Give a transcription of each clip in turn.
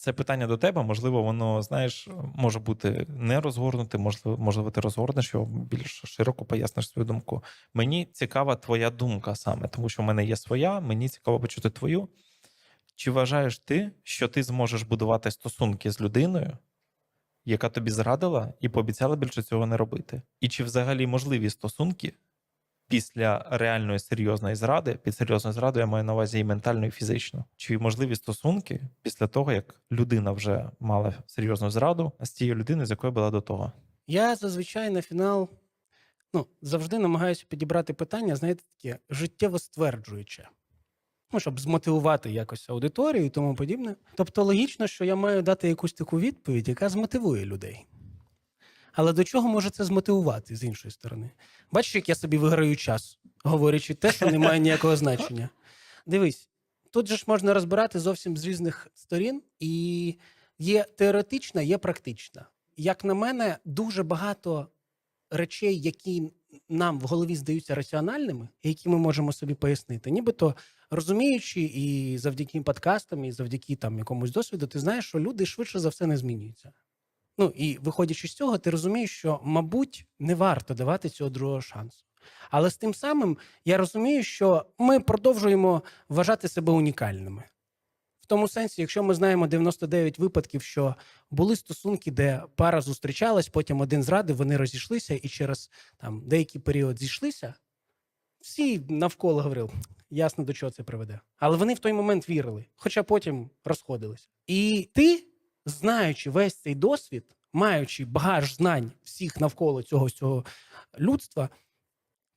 Це питання до тебе. Можливо, воно знаєш, може бути не розгорнуте, можливо, можливо, ти розгорнеш його більш широко поясниш свою думку. Мені цікава твоя думка саме, тому що в мене є своя, мені цікаво почути твою. Чи вважаєш ти, що ти зможеш будувати стосунки з людиною, яка тобі зрадила і пообіцяла більше цього не робити? І чи взагалі можливі стосунки після реальної серйозної зради, під серйозною зрадою я маю на увазі і ментально, і фізично. Чи можливі стосунки після того, як людина вже мала серйозну зраду з тією людиною, з якою була до того? Я зазвичай на фінал ну, завжди намагаюся підібрати питання, знаєте, таке життєво стверджуюче. Ну, щоб змотивувати якось аудиторію і тому подібне. Тобто логічно, що я маю дати якусь таку відповідь, яка змотивує людей. Але до чого може це змотивувати з іншої сторони? Бачиш, як я собі виграю час, говорячи те, що не має ніякого значення. Дивись, тут же ж можна розбирати зовсім з різних сторін, і є теоретична, є практична. Як на мене, дуже багато речей, які нам в голові здаються раціональними, які ми можемо собі пояснити, нібито розуміючи, і завдяки подкастам, і завдяки там якомусь досвіду, ти знаєш, що люди швидше за все не змінюються. Ну і виходячи з цього, ти розумієш, що, мабуть, не варто давати цього другого шансу. Але з тим самим я розумію, що ми продовжуємо вважати себе унікальними. В тому сенсі, якщо ми знаємо 99 випадків, що були стосунки, де пара зустрічалась, потім один зрадив, вони розійшлися, і через там деякий період зійшлися, всі навколо говорили, ясно до чого це приведе. Але вони в той момент вірили, хоча потім розходилися. І ти, знаючи весь цей досвід, маючи багаж знань всіх навколо цього цього людства,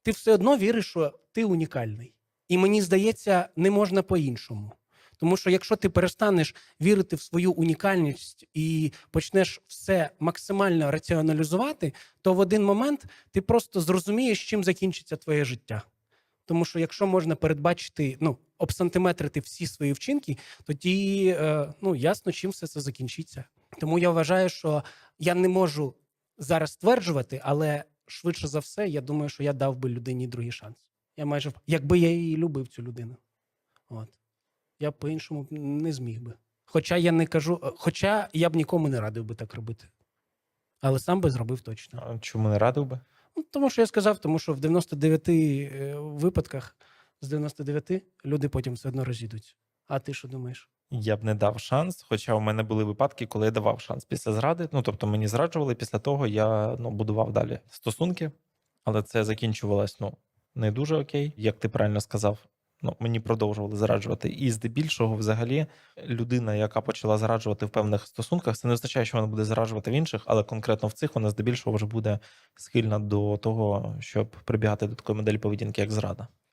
ти все одно віриш, що ти унікальний. І мені здається, не можна по-іншому. Тому що якщо ти перестанеш вірити в свою унікальність і почнеш все максимально раціоналізувати, то в один момент ти просто зрозумієш, чим закінчиться твоє життя. Тому що якщо можна передбачити, ну, обсантиметрити всі свої вчинки, тоді е, ну, ясно, чим все це закінчиться. Тому я вважаю, що я не можу зараз стверджувати, але швидше за все, я думаю, що я дав би людині другий шанс. Я майже якби я її любив, цю людину. От. Я б по-іншому не зміг би. Хоча я не кажу, е, хоча я б нікому не радив би так робити. Але сам би зробив точно. А Чому не радив би? Ну, тому що я сказав, тому що в 99 е, випадках з 99 люди потім все одно розійдуться. А ти що думаєш? Я б не дав шанс, хоча у мене були випадки, коли я давав шанс після зради. Ну тобто мені зраджували, після того я ну, будував далі стосунки, але це закінчувалось ну, не дуже окей, як ти правильно сказав. Ну, мені продовжували зраджувати. І здебільшого, взагалі, людина, яка почала зраджувати в певних стосунках, це не означає, що вона буде зраджувати в інших, але конкретно в цих вона здебільшого вже буде схильна до того, щоб прибігати до такої моделі поведінки, як зрада.